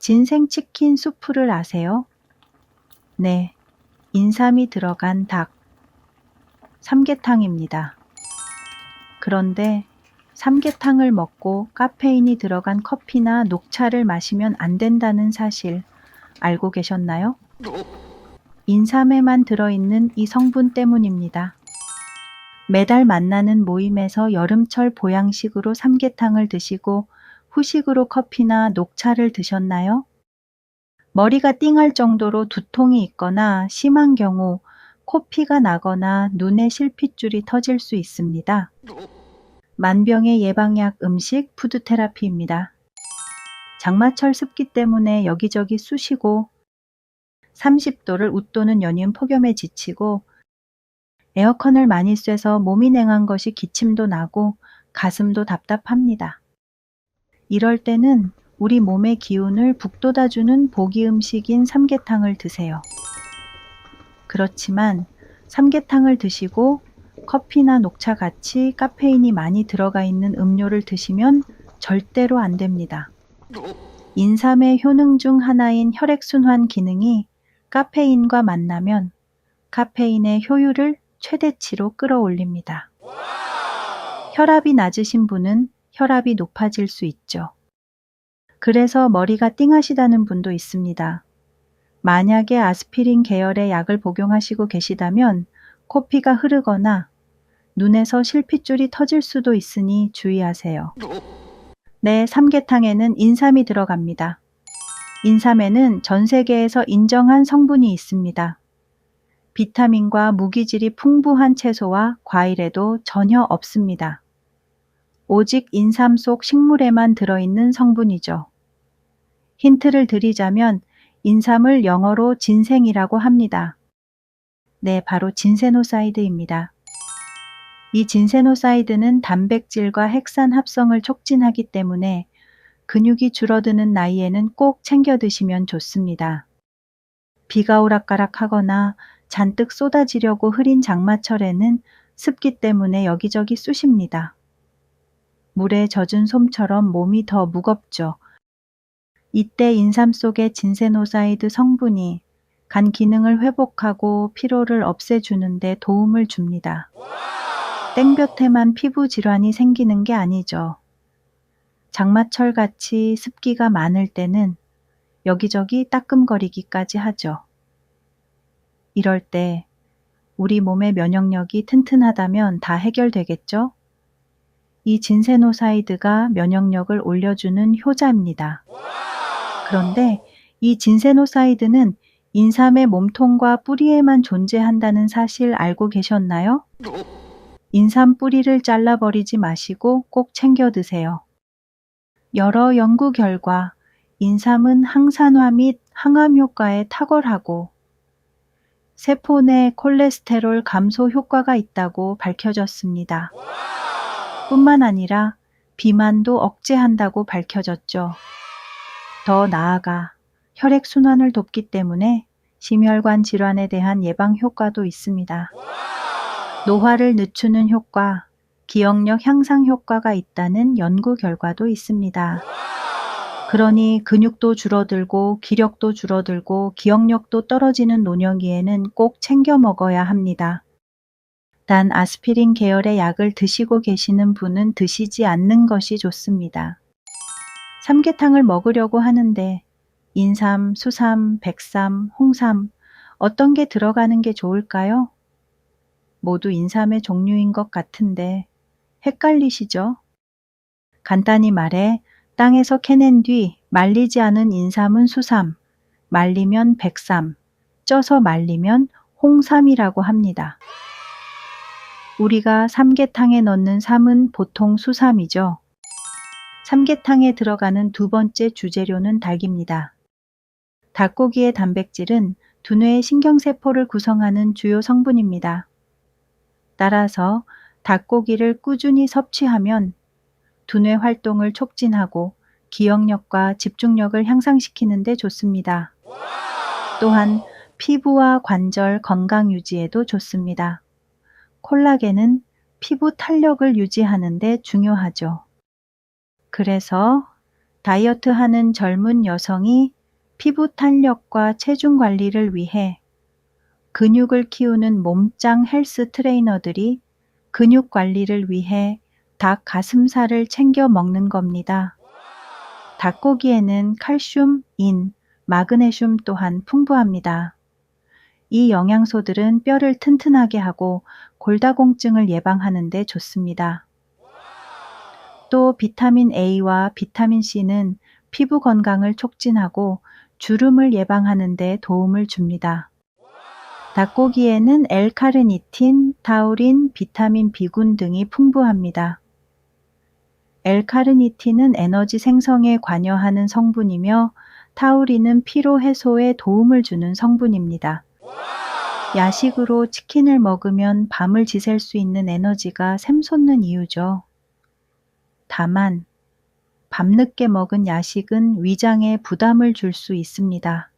진생 치킨 수프를 아세요? 네, 인삼이 들어간 닭, 삼계탕입니다. 그런데 삼계탕을 먹고 카페인이 들어간 커피나 녹차를 마시면 안 된다는 사실 알고 계셨나요? 인삼에만 들어있는 이 성분 때문입니다. 매달 만나는 모임에서 여름철 보양식으로 삼계탕을 드시고 후식으로 커피나 녹차를 드셨나요? 머리가 띵할 정도로 두통이 있거나 심한 경우 코피가 나거나 눈에 실핏줄이 터질 수 있습니다. 만병의 예방약 음식 푸드테라피입니다. 장마철 습기 때문에 여기저기 쑤시고 30도를 웃도는 연이은 폭염에 지치고 에어컨을 많이 쐬서 몸이 냉한 것이 기침도 나고 가슴도 답답합니다. 이럴 때는 우리 몸의 기운을 북돋아주는 보기 음식인 삼계탕을 드세요. 그렇지만 삼계탕을 드시고 커피나 녹차 같이 카페인이 많이 들어가 있는 음료를 드시면 절대로 안 됩니다. 인삼의 효능 중 하나인 혈액순환 기능이 카페인과 만나면 카페인의 효율을 최대치로 끌어올립니다. 혈압이 낮으신 분은 혈압이 높아질 수 있죠. 그래서 머리가 띵하시다는 분도 있습니다. 만약에 아스피린 계열의 약을 복용하시고 계시다면 코피가 흐르거나 눈에서 실핏줄이 터질 수도 있으니 주의하세요. 네, 삼계탕에는 인삼이 들어갑니다. 인삼에는 전 세계에서 인정한 성분이 있습니다. 비타민과 무기질이 풍부한 채소와 과일에도 전혀 없습니다. 오직 인삼 속 식물에만 들어있는 성분이죠. 힌트를 드리자면 인삼을 영어로 진생이라고 합니다. 네, 바로 진세노사이드입니다. 이 진세노사이드는 단백질과 핵산 합성을 촉진하기 때문에 근육이 줄어드는 나이에는 꼭 챙겨 드시면 좋습니다. 비가 오락가락하거나 잔뜩 쏟아지려고 흐린 장마철에는 습기 때문에 여기저기 쑤십니다. 물에 젖은 솜처럼 몸이 더 무겁죠. 이때 인삼 속의 진세노사이드 성분이 간 기능을 회복하고 피로를 없애주는데 도움을 줍니다. 땡볕에만 피부 질환이 생기는 게 아니죠. 장마철 같이 습기가 많을 때는 여기저기 따끔거리기까지 하죠. 이럴 때 우리 몸의 면역력이 튼튼하다면 다 해결되겠죠? 이 진세노사이드가 면역력을 올려주는 효자입니다. 그런데 이 진세노사이드는 인삼의 몸통과 뿌리에만 존재한다는 사실 알고 계셨나요? 인삼 뿌리를 잘라버리지 마시고 꼭 챙겨 드세요. 여러 연구 결과 인삼은 항산화 및 항암 효과에 탁월하고 세포 내 콜레스테롤 감소 효과가 있다고 밝혀졌습니다. 뿐만 아니라 비만도 억제한다고 밝혀졌죠. 더 나아가 혈액순환을 돕기 때문에 심혈관 질환에 대한 예방 효과도 있습니다. 노화를 늦추는 효과, 기억력 향상 효과가 있다는 연구 결과도 있습니다. 그러니 근육도 줄어들고 기력도 줄어들고 기억력도 떨어지는 노년기에는 꼭 챙겨 먹어야 합니다. 단 아스피린 계열의 약을 드시고 계시는 분은 드시지 않는 것이 좋습니다. 삼계탕을 먹으려고 하는데 인삼, 수삼, 백삼, 홍삼 어떤 게 들어가는 게 좋을까요? 모두 인삼의 종류인 것 같은데 헷갈리시죠? 간단히 말해 땅에서 캐낸 뒤 말리지 않은 인삼은 수삼, 말리면 백삼, 쪄서 말리면 홍삼이라고 합니다. 우리가 삼계탕에 넣는 삼은 보통 수삼이죠. 삼계탕에 들어가는 두 번째 주재료는 닭입니다. 닭고기의 단백질은 두뇌의 신경세포를 구성하는 주요 성분입니다. 따라서 닭고기를 꾸준히 섭취하면 두뇌 활동을 촉진하고 기억력과 집중력을 향상시키는 데 좋습니다. 또한 피부와 관절 건강 유지에도 좋습니다. 콜라겐은 피부 탄력을 유지하는 데 중요하죠. 그래서 다이어트 하는 젊은 여성이 피부 탄력과 체중 관리를 위해 근육을 키우는 몸짱 헬스 트레이너들이 근육 관리를 위해 닭 가슴살을 챙겨 먹는 겁니다. 닭고기에는 칼슘, 인, 마그네슘 또한 풍부합니다. 이 영양소들은 뼈를 튼튼하게 하고 골다공증을 예방하는 데 좋습니다. 또 비타민 A와 비타민 C는 피부 건강을 촉진하고 주름을 예방하는 데 도움을 줍니다. 닭고기에는 엘카르니틴, 타우린, 비타민 B군 등이 풍부합니다. 엘카르니틴은 에너지 생성에 관여하는 성분이며 타우린은 피로 해소에 도움을 주는 성분입니다. 야식으로 치킨을 먹으면 밤을 지샐 수 있는 에너지가 샘솟는 이유죠. 다만 밤늦게 먹은 야식은 위장에 부담을 줄 수 있습니다.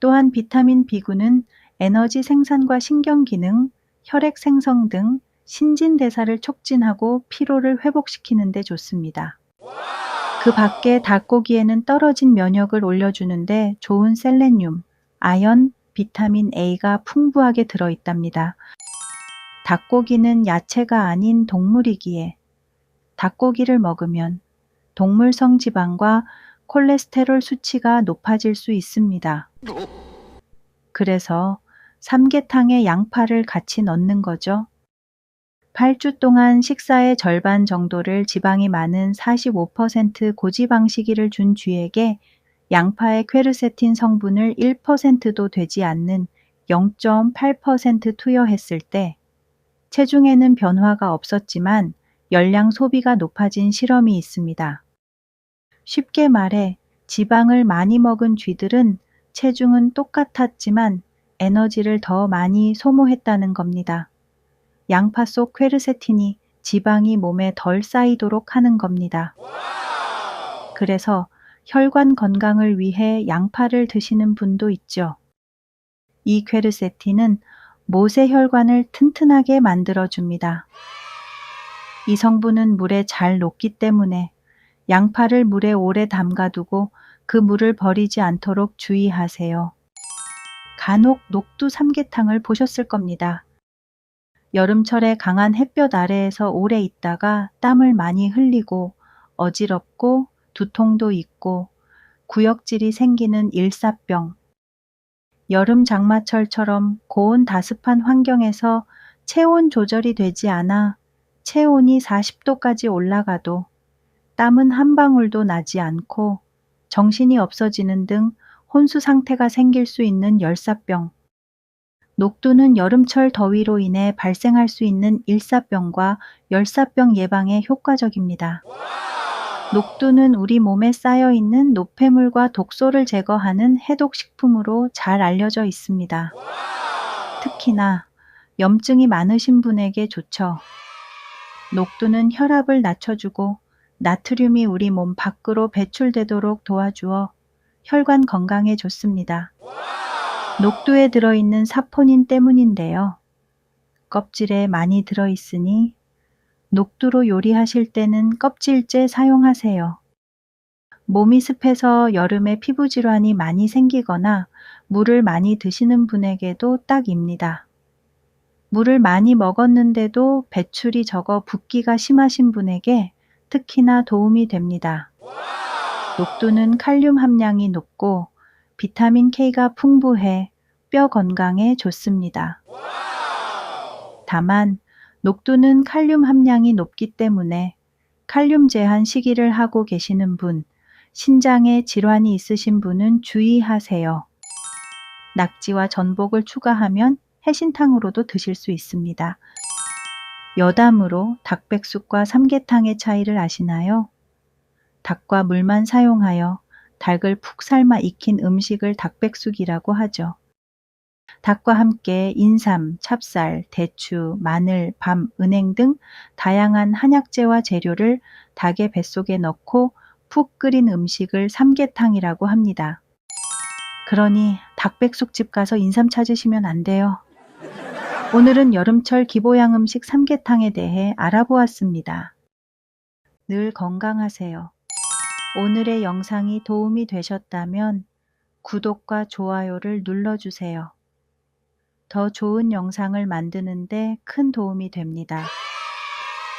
또한 비타민 B군은 에너지 생산과 신경 기능, 혈액 생성 등 신진대사를 촉진하고 피로를 회복시키는 데 좋습니다. 그 밖에 닭고기에는 떨어진 면역을 올려주는데 좋은 셀레늄, 아연, 비타민 A가 풍부하게 들어있답니다. 닭고기는 야채가 아닌 동물이기에 닭고기를 먹으면 동물 성 지방과 콜레스테롤 수치가 높아질 수 있습니다. 그래서 삼계탕에 양파를 같이 넣는 거죠. 8주 동안 식사의 절반 정도를 지방이 많은 45% 고지방 식이를 준 쥐에게 양파의 퀘르세틴 성분을 1%도 되지 않는 0.8% 투여했을 때 체중에는 변화가 없었지만 열량 소비가 높아진 실험이 있습니다. 쉽게 말해 지방을 많이 먹은 쥐들은 체중은 똑같았지만 에너지를 더 많이 소모했다는 겁니다. 양파 속 퀘르세틴이 지방이 몸에 덜 쌓이도록 하는 겁니다. 그래서 혈관 건강을 위해 양파를 드시는 분도 있죠. 이 퀘르세틴은 모세혈관을 튼튼하게 만들어줍니다. 이 성분은 물에 잘 녹기 때문에 양파를 물에 오래 담가두고 그 물을 버리지 않도록 주의하세요. 간혹 녹두 삼계탕을 보셨을 겁니다. 여름철에 강한 햇볕 아래에서 오래 있다가 땀을 많이 흘리고 어지럽고 두통도 있고 구역질이 생기는 일사병. 여름 장마철처럼 고온 다습한 환경에서 체온 조절이 되지 않아 체온이 40도까지 올라가도 땀은 한 방울도 나지 않고 정신이 없어지는 등 혼수 상태가 생길 수 있는 열사병. 녹두는 여름철 더위로 인해 발생할 수 있는 일사병과 열사병 예방에 효과적입니다. 녹두는 우리 몸에 쌓여 있는 노폐물과 독소를 제거하는 해독식품으로 잘 알려져 있습니다. 특히나 염증이 많으신 분에게 좋죠. 녹두는 혈압을 낮춰주고 나트륨이 우리 몸 밖으로 배출되도록 도와주어 혈관 건강에 좋습니다. 녹두에 들어있는 사포닌 때문인데요. 껍질에 많이 들어있으니 녹두로 요리하실 때는 껍질째 사용하세요. 몸이 습해서 여름에 피부 질환이 많이 생기거나 물을 많이 드시는 분에게도 딱입니다. 물을 많이 먹었는데도 배출이 적어 붓기가 심하신 분에게 특히나 도움이 됩니다. 녹두는 칼륨 함량이 높고 비타민 K가 풍부해 뼈 건강에 좋습니다. 다만 녹두는 칼륨 함량이 높기 때문에 칼륨 제한 시기를 하고 계시는 분, 신장에 질환이 있으신 분은 주의하세요. 낙지와 전복을 추가하면 해신탕으로도 드실 수 있습니다. 여담으로 닭백숙과 삼계탕의 차이를 아시나요? 닭과 물만 사용하여 닭을 푹 삶아 익힌 음식을 닭백숙이라고 하죠. 닭과 함께 인삼, 찹쌀, 대추, 마늘, 밤, 은행 등 다양한 한약재와 재료를 닭의 뱃속에 넣고 푹 끓인 음식을 삼계탕이라고 합니다. 그러니 닭백숙집 가서 인삼 찾으시면 안 돼요. 오늘은 여름철 기보양 음식 삼계탕에 대해 알아보았습니다. 늘 건강하세요. 오늘의 영상이 도움이 되셨다면 구독과 좋아요를 눌러주세요. 더 좋은 영상을 만드는데 큰 도움이 됩니다.